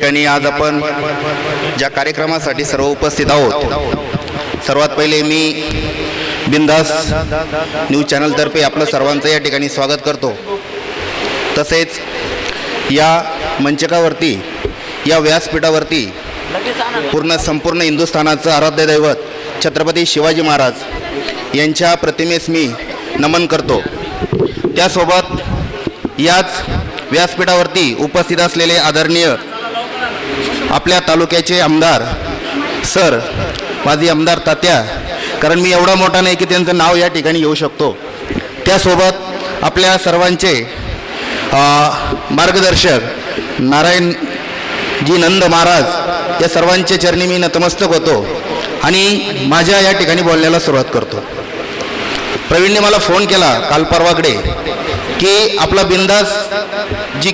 ठिकाणी आज आपण ज्या कार्यक्रमासाठी सर्व उपस्थित आहोत सर्वात पहिले मी बिंदास न्यूज चॅनलतर्फे आपलं सर्वांचं या ठिकाणी स्वागत करतो. तसेच या मंचकावरती या व्यासपीठावरती पूर्ण संपूर्ण हिंदुस्थानाचं आराध्य दैवत छत्रपती शिवाजी महाराज यांच्या प्रतिमेस मी नमन करतो. त्यासोबत याच व्यासपीठावरती उपस्थित असलेले आदरणीय आपल्या तालुक्याचे आमदार सर माझी आमदार तात्या कारण मी एवढा मोठा नाही की त्यांचं नाव या ठिकाणी येऊ शकतो. त्यासोबत आपल्या सर्वांचे मार्गदर्शक नारायण जी नंद महाराज या सर्वांचे चरणी मी नतमस्तक होतो आणि माझ्या या ठिकाणी बोलण्याला सुरुवात करतो. प्रवीणने मला फोन केला काल परवाकडे की आपला बिंदास जी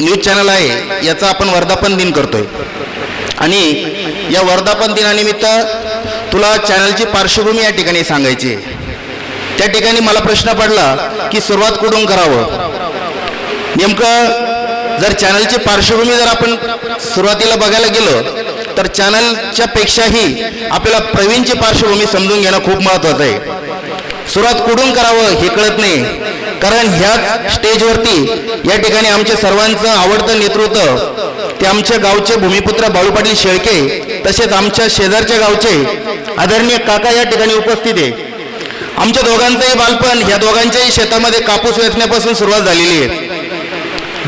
न्यूज चॅनल आहे याचा आपण वर्धापन दिन करतोय. आणि या वर्धापन दिनानिमित्त तुला चॅनलची पार्श्वभूमी या ठिकाणी सांगायची त्या ठिकाणी मला प्रश्न पडला की सुरुवात कुठून करावं? नेमकं जर चॅनलची पार्श्वभूमी जर आपण सुरुवातीला बघायला गेलो तर चॅनलच्या पेक्षाही आपल्याला प्रवीणची पार्श्वभूमी समजून घेणं खूप महत्त्वाचं आहे. सुरुवात कुठून करावं हे कळत नाही. कारण ह्याच स्टेजवरती या ठिकाणी आमच्या सर्वांचं आवडतं नेतृत्व ते आमच्या गावचे भूमिपुत्र बाळू पाटील शेळके तसेच आमच्या शेजारच्या गावचे आदरणीय काका या ठिकाणी उपस्थित आहे. आमच्या दोघांचंही बालपण ह्या दोघांच्याही शेतामध्ये कापूस वेचण्यापासून सुरुवात झालेली आहे.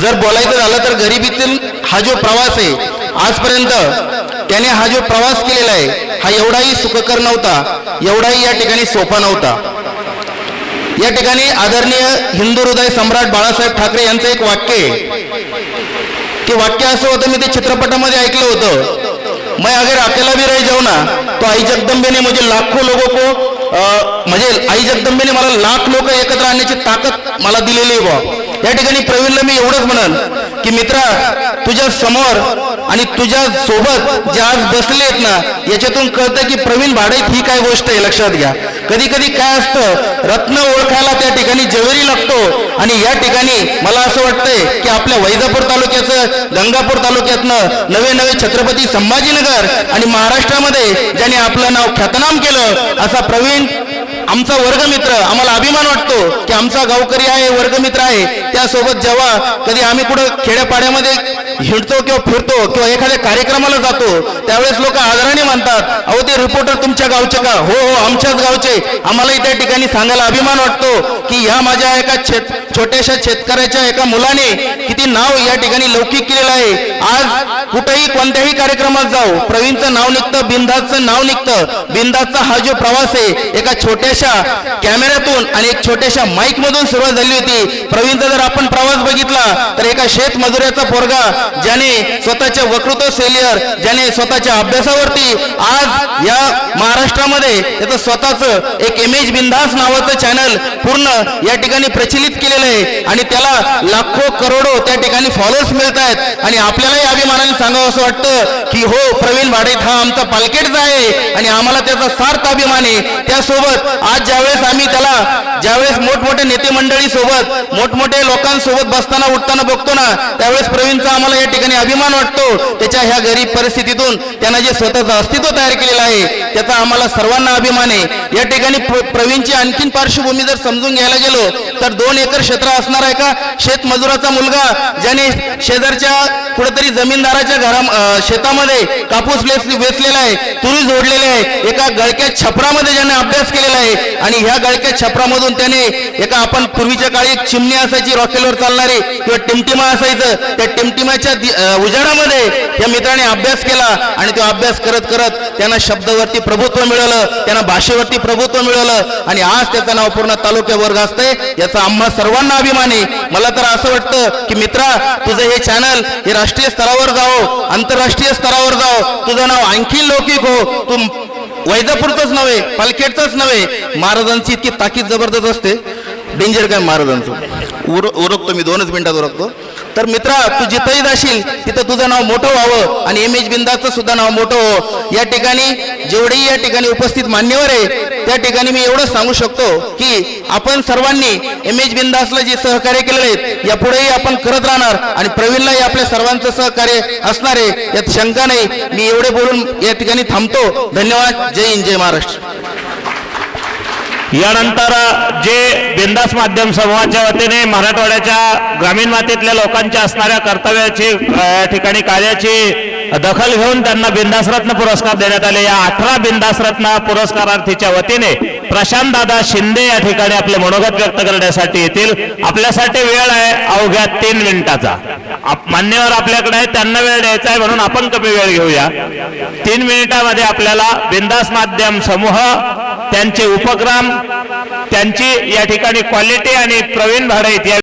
जर बोलायचं झालं तर गरिबीतील हा जो प्रवास आहे आजपर्यंत त्याने हा जो प्रवास केलेला आहे हा एवढाही सुखकर नव्हता एवढाही या ठिकाणी सोपा नव्हता. या ठिकाणी आदरणीय हिंदू हृदय सम्राट बाळासाहेब ठाकरे यांचं एक वाक्य आहे. ते वाक्य असं होतं मी ते चित्रपटामध्ये ऐकलं होतं. मैं अगर अकेला भी रह जाऊ ना. तो आई जगदंबे ने मुझे लाखो लोगों को म्हणजे आई जगदंबेने मला लाख लोक एकत्र आणण्याची ताकद मला दिलेली आहे बुवा. या ठिकाणी प्रवीणला मी एवढंच म्हणन की मित्रा तुझ्या समोर आणि तुझ्या सोबत जे आज बसले आहेत ना याच्यातून कळतं की प्रवीण भाडे ही काय गोष्ट आहे लक्षात घ्या. कधी कधी काय असतं रत्न ओळखायला त्या ठिकाणी जवेरी लागतो आणि या ठिकाणी मला असं वाटतंय की आपल्या वैजापूर तालुक्याचं गंगापूर तालुक्यातनं नवे नवे छत्रपती संभाजीनगर आणि महाराष्ट्रामध्ये ज्याने आपलं नाव ख्यातनाम केलं असा प्रवीण आमचा वर्गमित्र आम्हाला अभिमान वाटतो की आमचा गावकरी आहे वर्गमित्र आहे. त्यासोबत जेव्हा कधी आम्ही कुठं खेड्यापाड्यामध्ये हिंडतो किंवा फिरतो किंवा एखाद्या कार्यक्रमाला जातो त्यावेळेस लोक आदराने मानतात अहो ते रिपोर्टर तुमच्या गावचे का? हो हो आमच्याच गावचे. आम्हालाही त्या ठिकाणी सांगायला अभिमान वाटतो की ह्या माझ्या एका शेत छोट्याशा शेतकऱ्याच्या एका मुलाने किती नाव या ठिकाणी लौकिक केलेलं आहे. आज कुठेही कोणत्याही कार्यक्रमात जाऊ प्रवीणचं नाव निघतं बिंदाचं नाव निघतं. बिंदाचा हा जो प्रवास आहे एका छोट्याशा कॅमेऱ्यातून आणि एक छोट्याशा माईक मधून सुरुवात झाली होती. प्रवीणचा जर आपण प्रवास बघितला तर एका शेत पोरगा ज्याने स्वतःच्या वक्तृत्व सेलियर ज्याने स्वतःच्या अभ्यासावरती आज या महाराष्ट्रामध्ये त्याचं स्वतःचं एक इमेज बिंदास नावाचं चॅनल पूर्ण या ठिकाणी प्रचलित केलेलं आहे. आणि त्याला लाखो करोडो त्या ठिकाणी फॉलोअर्स मिळत आहेत. आणि आपल्यालाही अभिमानाने सांगावं असं वाटतं की हो प्रवीण भाडेत हा आमचा पालखेडचा आहे. आणि आम्हाला त्याचा सार्थ अभिमान आहे. त्यासोबत आज ज्यावेळेस आम्ही त्याला ज्यावेळेस मोठमोठ्या नेते मंडळी सोबत मोठमोठ्या लोकांसोबत बसताना उठताना बघतो ना त्यावेळेस प्रवीणचा आम्हाला या ठिकाणी अभिमान वाटतो. त्याच्या ह्या गरीब परिस्थितीतून त्यांना जे स्वतःचं अस्तित्व तयार केलेलं आहे त्याचा आम्हाला सर्वांना अभिमान आहे. या ठिकाणी प्र- प्रवीणची आणखीन पार्श्वभूमी जर समजून घ्यायला गेलो तर दोन एकर क्षेत्र असणार आहे का? शेतमजुराचा मुलगा ज्याने शेजारच्या कुठेतरी जमीनदाराच्या घरा शेतामध्ये कापूस वेचलेला आहे तुरी जोडलेले आहे एका गळक्या छपरामध्ये ज्याने अभ्यास केलेला आहे आणि ह्या गळक्या छपरामधून त्याने एका आपण पूर्वीच्या काळी चिमणी असायची रॉकेलवर चालणारी किंवा टिमटिमा असायचं त्या टिमटिमाच्या उजाडामध्ये या मित्राने अभ्यास केला आणि तो अभ्यास करत करत त्यांना शब्दावरती प्रभुत्व मिळवलं त्यांना भाषेवरती प्रभुत्व मिळवलं आणि आज त्याचं नाव पूर्ण तालुक्यावर असतंय. याचा आम्हा सर्वांना अभिमान. आहे मला तर असं वाटतं की मित्रा तुझं हे चॅनल हे राष्ट्रीय स्तरावर जाओ आंतरराष्ट्रीय स्तरावर जाओ तुझं नाव आणखी लौकिक हो. तू वैजापूरचंच नव्हे पालखेडचंच नव्हे. महाराजांची इतकी ताकीद जबरदस्त असते. डेंजर काय महाराजांचं? उर उरकतो मी दोनच मिनिटात उरकतो. तर मित्रा तू जिथंही जाशील तिथं तुझं नाव मोठं व्हावं आणि एम एच बिंदाचं सुद्धा नाव मोठं हो या ठिकाणी जेवढेही या ठिकाणी उपस्थित मान्यवर आहे त्या ठिकाणी मी एवढंच सांगू शकतो की आपण सर्वांनी एम एच बिंदासला जे सहकार्य केलेलं आहे यापुढेही आपण करत राहणार आणि प्रवीणलाही आपल्या सर्वांचं सहकार्य असणार आहे. यात शंका नाही मी एवढे बोलून या ठिकाणी थांबतो. धन्यवाद. जय हिंद जय महाराष्ट्र. यानंतर जे बिंदास माध्यम समूहाच्या वतीने मराठवाड्याच्या ग्रामीण मातीतल्या लोकांच्या असणाऱ्या कर्तव्याची या ठिकाणी कार्याची दखल घेऊन त्यांना बिंदासरत्न पुरस्कार देण्यात आले. या अठरा बिंदासरत्न पुरस्कारार्थीच्या वतीने प्रशांत दादा शिंदे या ठिकाणी आपले मनोगत व्यक्त करण्यासाठी येतील. आपल्यासाठी वेळ आहे अवघ्या तीन मिनिटाचा. आप- मान्यवर आपल्याकडे त्यांना वेळ द्यायचा आहे म्हणून आपण कमी वेळ घेऊया. तीन मिनिटामध्ये आपल्याला बिंदास माध्यम समूह त्यांचे उपक्रम त्यांची या ठिकाणी क्वालिटी आणि प्रवीण भाडे या